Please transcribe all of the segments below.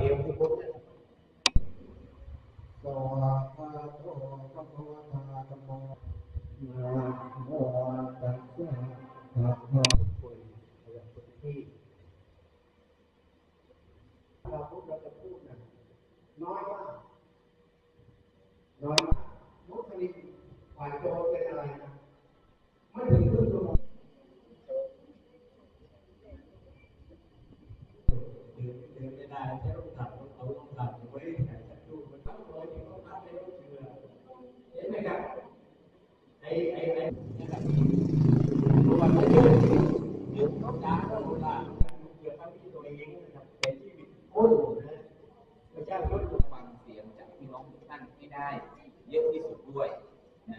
เอวที่พุทธสวะพะโตพะโตธรรมะธรรมานะโมตัสสะภะคะาะที่เราพูดเราจะพูดนะน้อยมากน้อยมากมุสลิมฝ่ายโจรเป็นอะไรนะไม่ถึงครึ่งชั่วโมง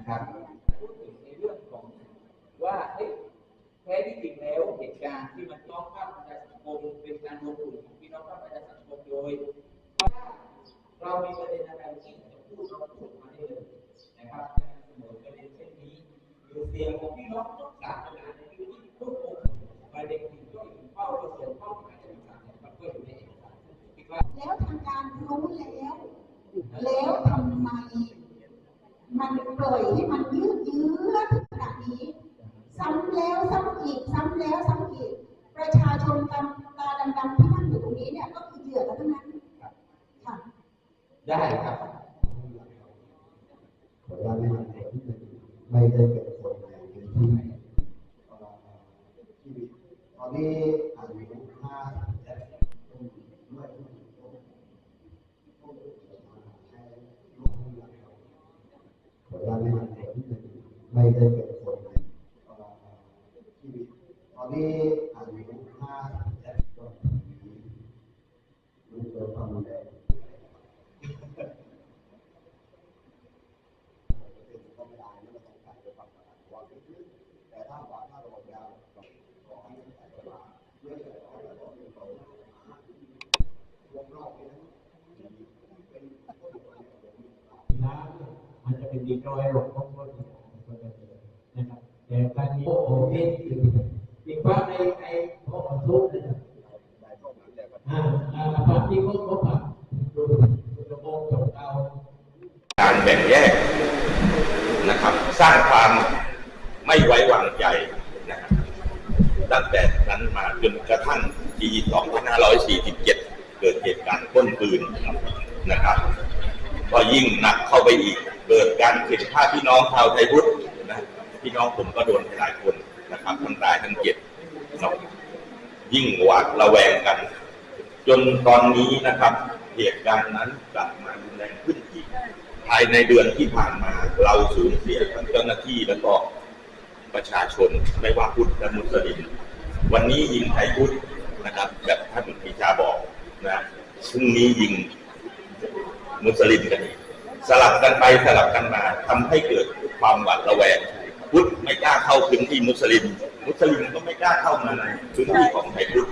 นะครับพูดถึงในเรื่องของว่าเอ๊ะแท้ที่จริงแล้วเหตุการณ์ที่มันต้องข้ามประชาสังคมเป็นการรวมกลุ่มของพี่น้องข้ามประชาสังคมโดยเรามีประเด็นอะไรที่จะพูดเราพูดมาได้เลยนะครับเสนอประเด็นเช่นนี้หรือเสียงของพี่น้องทุกสาขาในพื้นที่ทุกองค์ประเด็นที่ย่อยถึงเป้าประสงค์เป้าหมายต่างๆเนี่ยมันก็อยู่ในเอกสารคิดว่าแล้วทางการรู้แล้ว แล้วทำไม มันปล่อยให้มันยืดเยื้อถึงขนาดนี้ ซ้ำแล้วซ้ำอีกซ้ำแล้วซ้ำอีก ประชาชนตาตาดำๆที่นั่งอยู่ตรงนี้เนี่ยก็คือเหยื่อกันทั้งนั้นค่ะ ได้ครับ ขออนุญาตไม่หันผลไม่ได้เป็นคนในพื้นที่เอ่อชีวิตตอนนี้อายุห้าและต้องด้วยต้องต้องให้ลูกหลานขออนุญาตไม่หันผลไม่ได้เป็นคนในเอ่อชีวิตตอนนี้อายุห้าและต้องรู้ตัวความแรง เป็นก็ไม่ได้นะมันต้องการจะฟังกันว่าคือแต่ถ้าว่าถ้าเรายาวขอให้ใส่เวลาเรื่องของเราเราเป็นตัววงรอบนี้เป็นผู้ดูแลของ น้ำเนี่ยมัน จะเป็นดินรอยหลงของคนนะครับแต่การนี้โอ้โหนี่คืออีกว่าในในพวกมันทุกข์นะครับอ่าอ่าพระที่เขาเขาผ่านดูดูระบบจบเอาการแบ่งแยกนะครับ สร้างความไม่ไว้วางใจนะครับตั้งแต่นั้นมาจนกระทั่งปี 2547 เกิดเหตุการณ์ปล้นปืนนะครับ ก็ยิ่งหนักเข้าไปอีก เกิดการเข็นฆ่าพี่น้องชาวไทยพุทธนะพี่น้องผมก็โดนไปหลายคนนะครับทั้งตายทั้งเจ็บเนาะยิ่งหวาดระแวงกัน จนตอนนี้นะครับเหตุการณ์นั้นกลับมารุนแรงขึ้นอีกภายในเดือนที่ผ่านมาเราสูญเสียทั้งเจ้าหน้าที่แล้วก็ประชาชนไม่ว่าพุทธและมุสลิมวันนี้ยิงไทยพุทธนะครับ แบบท่านปีชาบอกนะพรุ่งนี้ยิงมุสลิมกันอีก สลับกันไปสลับกันมาทำให้เกิดความหวาดระแวงพุทธไม่กล้าเข้าพื้นที่มุสลิม มุสลิมก็ไม่กล้าเข้ามาในพื้นที่ของไทยพุทธ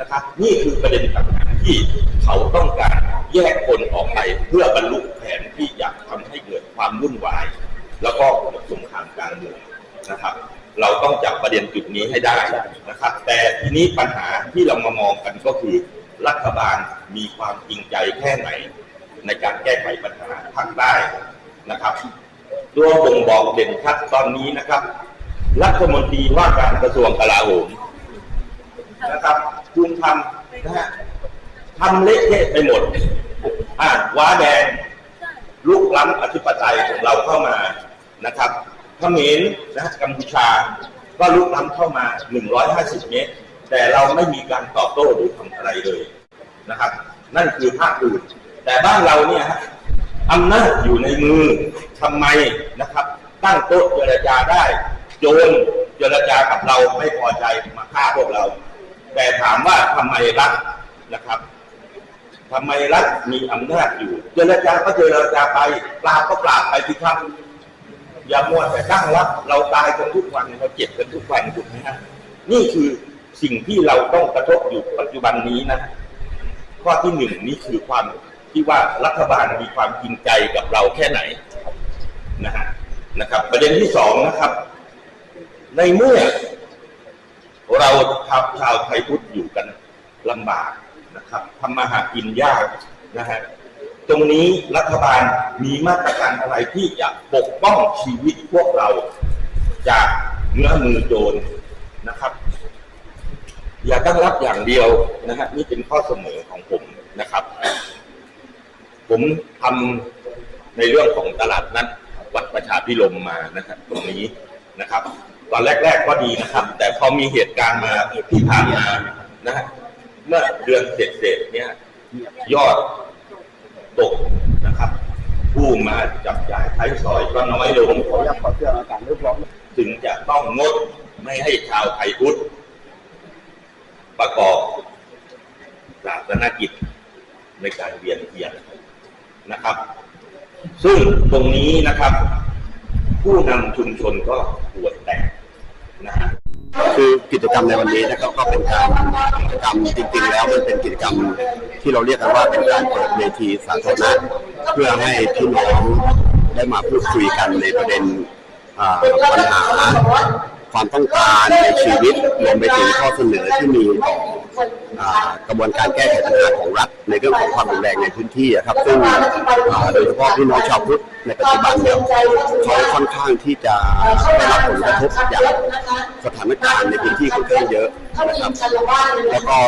นะครับ นี่คือประเด็นปัญที่เขาต้องการแยกคนออกไปเพื่อบรรลุแผนที่อยากทำให้เกิดความวุ่นวาย แล้วก็สงครามกลางเมืองนะครับเราต้องจับประเด็นจุดนี้ให้ได้นะครับ แต่ทีนี้ปัญหาที่เรามามองกันก็คือ รัฐบาลมีความจริงใจแค่ไหน ในการแก้ไขปัญหาภาคใต้นะครับตัวบ่งบอกเด่นชัดตอนนี้นะครับ รัฐมนตรีว่าการกระทรวงกลาโหมนะครับคุณทำนะฮะทำเละเทะไปหมดอ่าว้าแดงลุกล้ำอธิปไตยของเราเข้ามานะครับเขมรนะฮะกัมพูชา ก็ลุกล้ำเข้ามา 150 เมตร แต่เราไม่มีการตอบโต้หรือทำอะไรเลยนะครับ นั่นคือภาคอื่น แต่บ้านเราเนี่ยฮะอำนาจอยู่ในมือทำไมนะครับ ตั้งโต๊ะเจรจาได้โจรเจรจากับเราไม่พอใจมาฆ่าพวกเรา แต่ถามว่าทำไมรัฐนะครับทำไมรัฐมีอำนาจอยู่ เจรจาก็เจรจาไปปราบก็ปราบไปสิครับ อย่ามัวแต่ตั้งรับ เราตายกันทุกวันเราเจ็บกันทุกวันถูกไหมฮะนี่คือสิ่งที่เราต้องกระทบอยู่ปัจจุบันนี้นะ ข้อที่หนึ่งนี่คือความ ที่ว่ารัฐบาลมีความจริงใจกับเราแค่ไหนนะฮะนะครับ ประเด็นที่สองนะครับ ในเมื่อ เราชาวชาวไทยพุทธอยู่กันลำบากนะครับทำมาหากินยากนะฮะตรงนี้รัฐบาลมีมาตรการอะไรที่จะปกป้องชีวิตพวกเราจากเนื้อมือโจรนะครับ อย่าตั้งรับอย่างเดียวนะฮะนี่เป็นข้อเสนอของผมนะครับ ผมทำในเรื่องของตลาดนัดวัดประชาพิรมมานะครับ ตรงนี้นะครับ ตอนแรก ๆก็ดีนะครับ แต่พอมีเหตุการณ์มาที่ผ่านมานะฮะเมื่อเดือนเศษๆเนี่ย ยอดตกนะครับ ผู้มาจับจ่ายใช้สอยก็น้อยลงขออนุญาตขอเสื้ออากาศเรียบร้อยถึงจะต้องงดไม่ให้ชาวไทยพุทธประกอบศาสนกิจในการเวียนเทียน นะครับ ซึ่งตรงนี้นะครับ ผู้นำชุมชนก็ปวดแตกนะฮะคือกิจกรรมในวันนี้นะครับก็เป็นการกิจกรรมจริงๆ แล้วมันเป็นกิจกรรมที่เราเรียกกันว่าเป็นการเปิดเวทีสาธารณะเพื่อให้พี่น้องได้มาพูดคุยกันในประเด็นปัญหาความต้องการในชีวิตรวมไปถึงข้อเสนอที่มีต่อ กระบวนการแก้ไขปัญหาของรัฐในเรื่องของความรุนแรงในพื้นที่ครับ ซึ่งโดยเฉพาะพี่น้องชาวพุทธในปัจจุบันเนี่ยเขาค่อนข้างที่จะได้รับผลกระทบจากสถานการณ์ในพื้นที่ค่อนข้างเยอะนะครับแล้วก็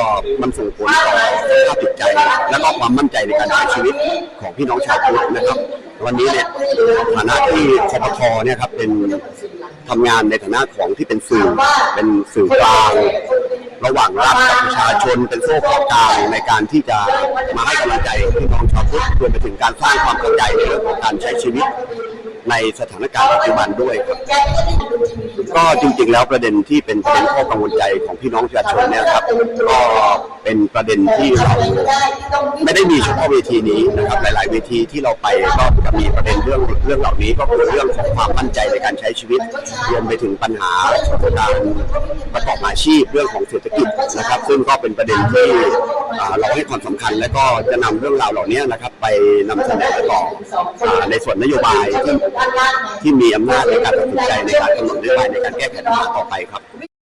มันส่งผลต่อสภาพจิตใจ และก็ความมั่นใจในการใช้ชีวิตของพี่น้องชาวพุทธนะครับ วันนี้เนี่ยฐานะที่คอปทเนี่ยครับเป็นทำงานในฐานะของที่เป็นสื่อเป็นสื่อกลาง ระหว่างรัฐกับประชาชนเป็นโซ่ข้อกลางในการที่จะมาให้กำลังใจพี่น้องชาวพุทธรวมไปถึงการสร้างความเข้าใจในเรื่องของการใช้ชีวิต ในสถานการณ์ปัจจุบันด้วยครับ ก็จริงๆแล้วประเด็นที่เป็นประเด็นข้อกังวลใจของพี่น้องประชาชนเนี่ยครับ ก็เป็นประเด็นที่เราไม่ได้มีเฉพาะเวทีนี้นะครับ หลาย ๆ เวทีที่เราไปก็จะมีประเด็นเรื่องเรื่องเหล่านี้ก็คือเรื่องของความมั่นใจในการใช้ชีวิตรวมไปถึงปัญหาการประกอบอาชีพเรื่องของเศรษฐกิจนะครับ ซึ่งก็เป็นประเด็นที่เราให้ความสำคัญ และก็จะนำเรื่องราวเหล่านี้นะครับ ไปนำเสนอต่อในส่วนนโยบายที่ที่มีอำนาจในการตัดสินใจในการกำหนดนโยบายในการแก้ไขปัญหาต่อไปครับ